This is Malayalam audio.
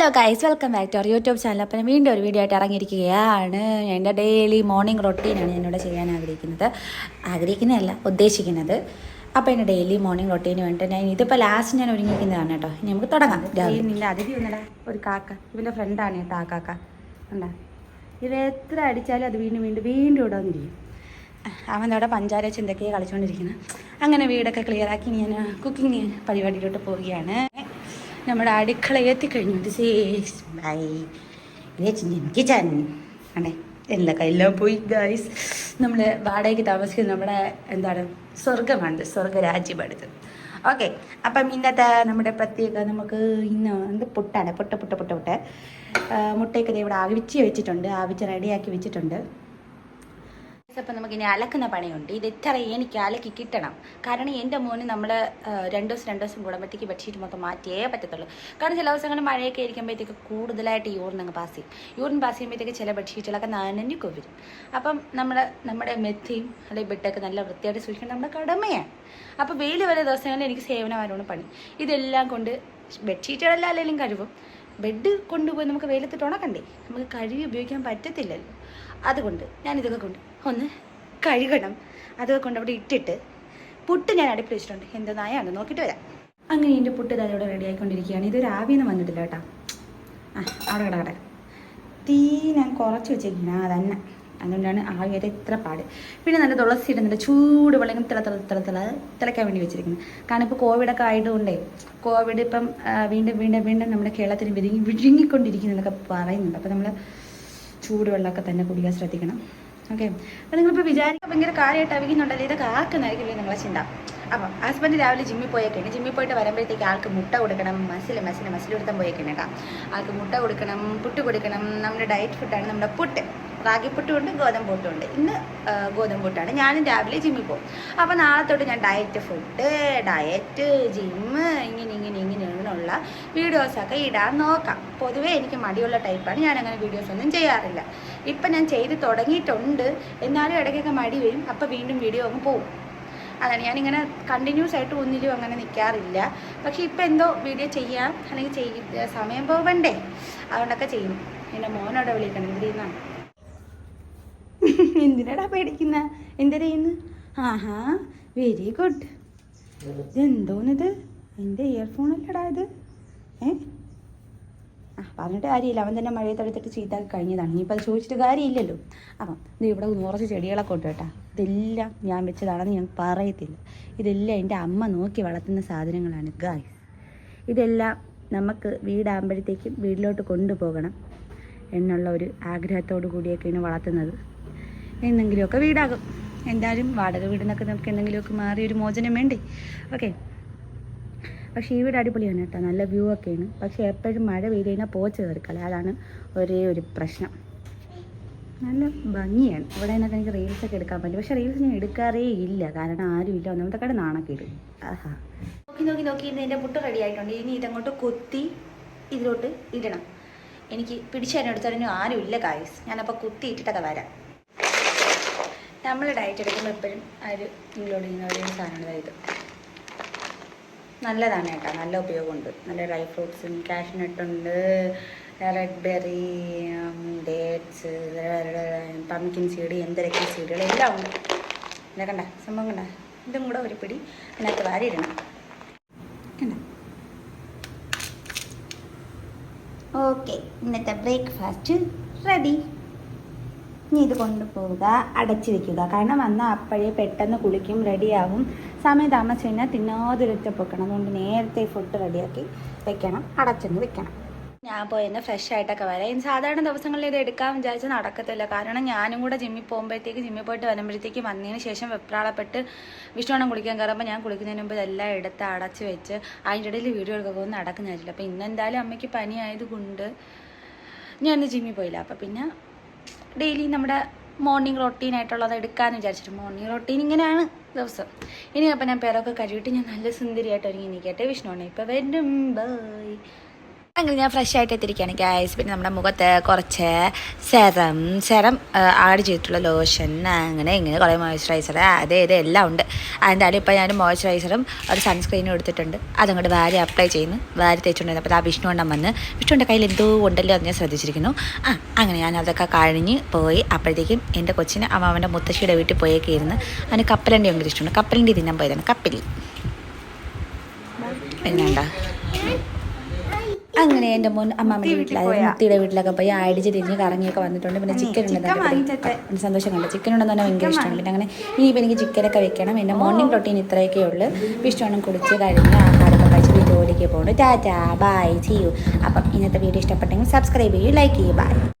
Hello guys welcome back to our YouTube channel അപ്പം ഞാൻ വീണ്ടും ഒരു വീഡിയോ ആയിട്ട് ഇറങ്ങിയിരിക്കുകയാണ്. എന്റെ ഡെയിലി മോർണിംഗ് റൊട്ടീനാണ് ഞാനിവിടെ ചെയ്യാൻ ആഗ്രഹിക്കുന്നത്. ആഗ്രഹിക്കുന്നതല്ല ഉദ്ദേശിക്കുന്നത്. അപ്പോൾ എന്റെ ഡെയിലി മോർണിംഗ് റൊട്ടീന് വേണ്ടിയിട്ട് ഞാൻ ഇതിപ്പോൾ ലാസ്റ്റ് ഞാൻ ഒരുങ്ങിക്കുന്നതാണ് കേട്ടോ. ഇനി നമുക്ക് തുടങ്ങാം. നിന്റെ അതിഥി ഒന്നടാ. ഒരു കാക്ക. ഇവന്റെ ഫ്രണ്ടാണ് കേട്ടോ ആ കാക്ക. ഉണ്ടാ ഇത് എത്ര അടിച്ചാലും അത് വീണ്ടും വീണ്ടും വീണ്ടും ഇവിടെ വന്നിരിക്കും. അവൻ അവിടെ പഞ്ചാര ചിന്തക്കയെ കളിച്ചുകൊണ്ടിരിക്കുന്നത് അങ്ങനെ വീടൊക്കെ ക്ലിയറാക്കി ഞാൻ കുക്കിംഗ് പരിപാടിയിലോട്ട് പോവുകയാണ്. നമ്മുടെ അടുക്കള എത്തിക്കഴിഞ്ഞു. എനിക്ക് അതെ എന്തൊക്കെ എല്ലാം പോയി ഗൈസ് നമ്മൾ വാടകയ്ക്ക് താമസിക്കുന്ന നമ്മുടെ എന്താണ് സ്വർഗമാണ് സ്വർഗരാജ്യമാണിത് ഓക്കെ അപ്പം ഇന്നത്തെ നമ്മുടെ പ്രത്യേക നമുക്ക് ഇന്ന് എന്ത് പുട്ടാണ്? പുട്ട പുട്ട പുട്ട പുട്ട്. മുട്ടയൊക്കെ ഇവിടെ ആവിച്ച് വെച്ചിട്ടുണ്ട്. ആവിച്ച് റെഡിയാക്കി വെച്ചിട്ടുണ്ട്. അപ്പം നമുക്ക് ഇനി അലക്കുന്ന പണിയുണ്ട്. ഇത് ഇത്ര എനിക്ക് അലക്കി കിട്ടണം. കാരണം എന്റെ മോന് നമ്മൾ രണ്ട് ദിവസം രണ്ട് ദിവസം കൂടുമ്പോഴത്തേക്ക് ബെഡ്ഷീറ്റ് മൊത്തം മാറ്റിയേ പറ്റത്തുള്ളൂ. കാരണം ചില ദിവസങ്ങളിൽ മഴയൊക്കെ ഇരിക്കുമ്പോഴത്തേക്ക് കൂടുതലായിട്ട് യൂറിൻ അങ്ങ് പാസ് ചെയ്യും. യൂറിൻ പാസ് ചെയ്യുമ്പോഴത്തേക്ക് ചില ബെഡ്ഷീറ്റുകളൊക്കെ നനഞ്ഞു കൊവരും അപ്പം നമ്മൾ നമ്മുടെ മെത്തിയും അല്ലെങ്കിൽ ബെഡൊക്കെ നല്ല വൃത്തിയായിട്ട് സൂക്ഷിക്കുന്നത് നമ്മുടെ കടമയാണ്. അപ്പോൾ വെയിൽ വരെ ദിവസങ്ങളിൽ എനിക്ക് സേവനമാരോണ് പണി. ഇതെല്ലാം കൊണ്ട് ബെഡ്ഷീറ്റുകളെല്ലാം അല്ലെങ്കിലും കഴിവും ബെഡ് കൊണ്ടുപോയി നമുക്ക് വെയിലത്തിട്ട് ഉണക്കണ്ടേ? നമുക്ക് കഴുകി ഉപയോഗിക്കാൻ പറ്റത്തില്ലല്ലോ. അതുകൊണ്ട് ഞാൻ ഇതൊക്കെ കൊണ്ട് ഒന്ന് കഴുകണം. അതൊക്കെ കൊണ്ട് അവിടെ ഇട്ടിട്ട് പുട്ട് ഞാൻ അടുപ്പിൽ വെച്ചിട്ടുണ്ട്. എന്തോ നായാണ് നോക്കിയിട്ട് വരാം. അങ്ങനെ എന്റെ പുട്ട് ഇതാ ഇവിടെ റെഡി ആയിക്കൊണ്ടിരിക്കുകയാണ്. ഇതൊരു ആവിയൊന്നും വന്നിട്ടില്ല കേട്ടോ. ആ അവിടെ കട തീ ഞാൻ കുറച്ച് വെച്ചേക്കുന്ന അതന്നെ. അതുകൊണ്ടാണ് ആവിയുടെ ഇത്ര പാട്. പിന്നെ നല്ല തുളസി ഇടുന്നുണ്ട് ചൂട് വെള്ളം തിള തിള തിള തിള തിളയ്ക്കാൻ വേണ്ടി വെച്ചിരിക്കുന്നത് കാരണം ഇപ്പോൾ കോവിഡൊക്കെ ആയതുകൊണ്ടേ കോവിഡ് ഇപ്പം വീണ്ടും വീണ്ടും വീണ്ടും നമ്മുടെ കേരളത്തിൽ വിഴുങ്ങി വിഴുങ്ങിക്കൊണ്ടിരിക്കുന്നതൊക്കെ പറയുന്നുണ്ട്. അപ്പോൾ നമ്മൾ ചൂടുവെള്ളമൊക്കെ തന്നെ കുടിക്കാൻ ശ്രദ്ധിക്കണം. ഓക്കെ. അപ്പോൾ നിങ്ങളിപ്പോൾ വിചാരിക്കുക ഭയങ്കര കാര്യമായിട്ട് അവിക്കുന്നുണ്ടല്ലോ. ഇതൊക്കെ ആക്കുന്നതായിരിക്കില്ലേ നിങ്ങളെ ചിന്ത. അപ്പം ഹസ്ബൻഡ് രാവിലെ ജിമ്മിൽ പോയേക്കാണ്. ജിമ്മിൽ പോയിട്ട് വരുമ്പോഴത്തേക്ക് ആൾക്ക് മുട്ട കൊടുക്കണം. മസിൽ മസിൽ മസിൽ കൊടുത്താൽ ആൾക്ക് മുട്ട കൊടുക്കണം പുട്ട് കൊടുക്കണം. നമ്മുടെ ഡയറ്റ് ഫുഡാണ് നമ്മുടെ പുട്ട്. റാഗി ഗോതമ്പൊട്ടുമുണ്ട് ഇന്ന് ഗോതമ്പൊട്ടാണ് ഗോതമ്പ് പുട്ടാണ് ഞാനും രാവിലെ ജിമ്മിൽ പോകും. അപ്പോൾ നാളെ തൊട്ട് ഞാൻ ഡയറ്റ് ഫുഡ് ഡയറ്റ് ജിമ്മ് ഇങ്ങനെ ഇങ്ങനെ ഇങ്ങനെ ഇങ്ങനെയുള്ള വീഡിയോസൊക്കെ ഇടാൻ നോക്കാം. പൊതുവേ എനിക്ക് മടിയുള്ള ടൈപ്പാണ് ഞാൻ അങ്ങനെ വീഡിയോസ് ഒന്നും ചെയ്യാറില്ല. ഇപ്പം ഞാൻ ചെയ്ത് തുടങ്ങിയിട്ടുണ്ട്. എന്നാലും ഇടയ്ക്കൊക്കെ മടി വരും. അപ്പോൾ വീണ്ടും വീഡിയോ അങ്ങ് പോകും അതാണ്. ഞാനിങ്ങനെ കണ്ടിന്യൂസ് ആയിട്ട് ഒന്നിലും അങ്ങനെ നിൽക്കാറില്ല പക്ഷേ ഇപ്പം എന്തോ വീഡിയോ ചെയ്യാം. അല്ലെങ്കിൽ ചെയ്യ സമയം പോവണ്ടേ? അതുകൊണ്ടൊക്കെ ചെയ്യും എന്റെ മോനോടെ വിളിക്കണം എന്തിനാണ് എന്തിനാടാ പേടിക്കുന്ന? എന്താ ചെയ്യുന്നു? ആഹാ വെരി ഗുഡ് ഇതെന്തോന്നിത്? എന്റെ ഇയർഫോണല്ലടാ ഇത്. ഏ? ആ പറഞ്ഞിട്ട് കാര്യമില്ല. അവൻ തന്നെ മഴയെ തടുത്തിട്ട് ചീത്താക്കി കഴിഞ്ഞതാണ്. ഇനിയിപ്പോൾ അത് ചോദിച്ചിട്ട് കാര്യമില്ലല്ലോ. അപ്പം ഇത് ഇവിടെ കുറച്ച് ചെടികളൊക്കെ ഉണ്ട് കേട്ടോ. ഇതെല്ലാം ഞാൻ വെച്ചതാണെന്ന് ഞാൻ പറയത്തില്ല. ഇതെല്ലാം എന്റെ അമ്മ നോക്കി വളർത്തുന്ന സാധനങ്ങളാണ്. ഗായ്സ് ഇതെല്ലാം നമുക്ക് വീടാകുമ്പോഴത്തേക്കും വീട്ടിലോട്ട് കൊണ്ടുപോകണം എന്നുള്ള ഒരു ആഗ്രഹത്തോടു കൂടിയൊക്കെയാണ് വളർത്തുന്നത്. എന്നെങ്കിലുമൊക്കെ വീടാകും. എന്തായാലും വാടക വീടിനൊക്കെ നമുക്ക് എന്തെങ്കിലുമൊക്കെ മാറി ഒരു മോചനം വേണ്ടേ? ഓക്കെ പക്ഷേ ഈ വീട് അടിപൊളിയാണ് കേട്ടോ. നല്ല വ്യൂ ഒക്കെയാണ്. പക്ഷേ എപ്പോഴും മഴ പെയ്ത് കഴിഞ്ഞാൽ പോച്ച കയറിക്കല അതാണ് ഒരേ ഒരു പ്രശ്നം. നല്ല ഭംഗിയാണ്. ഇവിടെ നിന്നൊക്കെ എനിക്ക് റീൽസ് ഒക്കെ എടുക്കാൻ പറ്റും. പക്ഷെ റീൽസ് ഞാൻ എടുക്കാറേ ഇല്ല. കാരണം ആരും ഇല്ല. ഒന്നാമത്തെ കട നാണൊക്കെ ഇടും ആഹാ. നോക്കി നോക്കി നോക്കി. ഇന്ന് എന്റെ പുട്ട് റെഡി ആയിട്ടുണ്ട്. ഇനി ഇതങ്ങോട്ട് കൊത്തി ഇതിലോട്ട് ഇടണം. എനിക്ക് പിടിച്ചു തന്നെ എടുത്തതിനും ആരും ഇല്ല കായസ് ഞാനപ്പോൾ കുത്തി ഇട്ടിട്ടൊക്കെ വരാം. നമ്മൾ ഡയറ്റ് എടുക്കുമ്പോൾ എപ്പോഴും ഒരു ഇൻക്ലൂഡ് ചെയ്യുന്ന ഒരു സാധനമാണ് ഇത് നല്ലതാണ് കേട്ടോ. നല്ല ഉപയോഗമുണ്ട്. നല്ല ഡ്രൈ ഫ്രൂട്ട്സും കാഷ്നട്ട് ഉണ്ട് red berry dates pumpkin seed എന്തരക്കിൻ സീഡുകൾ എല്ലാം ഉണ്ട്. എന്താ കണ്ട. സംഭവം കണ്ട. ഇതും കൂടെ ഒരു പിടി അതിനകത്ത് വാരി ഇടണം കണ്ട? ഓക്കെ ഇന്നത്തെ ബ്രേക്ക്ഫാസ്റ്റ് റെഡി ഇനി ഇത് കൊണ്ടുപോവുക അടച്ചു വെക്കുക. കാരണം വന്ന അപ്പോഴേ പെട്ടെന്ന് കുളിക്കും റെഡിയാകും സമയം താമസിച്ച് കഴിഞ്ഞാൽ തിന്നാതൊരൊറ്റ പൊക്കണം അതുകൊണ്ട് നേരത്തെ ഫുഡ് റെഡിയാക്കി വെക്കണം അടച്ചെന്ന് വെക്കണം. ഞാൻ പോയെന്ന് ഫ്രഷ് ആയിട്ടൊക്കെ വരാം. ഇനി സാധാരണ ദിവസങ്ങളിൽ ഇത് എടുക്കാൻ വിചാരിച്ച് നടക്കത്തില്ല. കാരണം ഞാനും കൂടെ ജിമ്മിൽ പോകുമ്പോഴത്തേക്ക് ജിമ്മിൽ പോയിട്ട് വരുമ്പോഴത്തേക്ക് വന്നതിന് ശേഷം വെപ്രാളപ്പെട്ട് വിഷ്ണുവണ്ണം കുളിക്കാൻ കയറുമ്പോൾ ഞാൻ കുളിക്കുന്നതിന് മുമ്പ് ഇതെല്ലാം എടുത്ത് അടച്ച് വെച്ച് അതിന്റെ ഇടയിൽ വീഡിയോ എടുക്കുക ഒന്നും നടക്കുന്നതായിട്ടില്ല അപ്പോൾ ഇന്നെന്തായാലും അമ്മയ്ക്ക് പനി ആയതുകൊണ്ട് ഞാൻ ഇന്ന് ജിമ്മിൽ പോയില്ല. അപ്പോൾ പിന്നെ ഡെയിലി നമ്മുടെ മോർണിംഗ് റൊട്ടീൻ ആയിട്ടുള്ളത് എടുക്കാമെന്ന് വിചാരിച്ചിട്ട് മോർണിംഗ് റൊട്ടീൻ ഇങ്ങനെയാണ് ദിവസം. ഇനി അപ്പം ഞാൻ പേരൊക്കെ കഴുകിയിട്ട് ഞാൻ നല്ല സുന്ദരിയായിട്ട് ഒരുങ്ങി നിൽക്കട്ടെ. വിഷ്ണുണ്ണി ഇപ്പം വരും. ബൈ അങ്ങനെ ഞാൻ ഫ്രഷ് ആയിട്ട് എത്തിയിരിക്കുകയാണ് ഗ്യാസ് പിന്നെ നമ്മുടെ മുഖത്ത് കുറച്ച് സെറം സെറം ആഡ് ചെയ്തിട്ടുള്ള ലോഷൻ അങ്ങനെ ഇങ്ങനെ കുറേ മോയ്സ്ചറൈസർ അത് ഇത് എല്ലാം ഉണ്ട്. എന്തായാലും ഇപ്പോൾ ഞാൻ മോയ്സ്ചറൈസറും ഒരു സൺസ്ക്രീനും എടുത്തിട്ടുണ്ട്. അതങ്ങോട്ട് വാരി അപ്ലൈ ചെയ്യുന്നു. വാരി തേച്ചുകൊണ്ടിരുന്നു അപ്പോൾ ആ വിഷ്ണു എണ്ണം വന്ന് വിഷ്ണുവിന്റെ കയ്യിൽ എന്തോ ഉണ്ടല്ലോ അത് ഞാൻ ശ്രദ്ധിച്ചിരിക്കുന്നു. ആ അങ്ങനെ ഞാൻ അതൊക്കെ കഴിഞ്ഞ് പോയി. അപ്പോഴത്തേക്കും എന്റെ കൊച്ചിന് അമ്മാവന്റെ മുത്തശ്ശിയുടെ വീട്ടിൽ പോയൊക്കെ ഇരുന്ന് അവന് കപ്പലണ്ടി ഭയങ്കര ഇഷ്ടമുണ്ട് കപ്പലണ്ടി തിന്നാൻ പോയതാണ്. കപ്പലി പിന്നെന്താ? അങ്ങനെ എന്റെ മോൻ അമ്മാമ്മ അതായത് മുത്തിയുടെ വീട്ടിലൊക്കെ പോയി അടിച്ച് തിരിഞ്ഞ് കറങ്ങിയൊക്കെ വന്നിട്ടുണ്ട്. പിന്നെ ചിക്കൻ ഉണ്ടെന്ന് സന്തോഷം കണ്ടു. ചിക്കൻ ഉണ്ടെന്ന് തന്നെ ഭയങ്കര ഇഷ്ടമാണ്. പിന്നെ അങ്ങനെ ഇനിയിപ്പോൾ എനിക്ക് ചിക്കനൊക്കെ വെക്കണം. എന്റെ മോർണിംഗ് പ്രോട്ടീൻ ഇത്രയൊക്കെ ഉള്ളൂ. ഇഷ്ടമാണ് കുടിച്ച് കഴിഞ്ഞ് ആഹാരമൊക്കെ കഴിച്ചിട്ട് ജോലിക്ക് പോകുന്നു ടാറ്റാ. ബൈ. ചെയ്യൂ അപ്പം ഇന്നത്തെ വീഡിയോ ഇഷ്ടപ്പെട്ടെങ്കിൽ സബ്സ്ക്രൈബ് ചെയ്യൂ ലൈക്ക് ചെയ്യൂ. ബൈ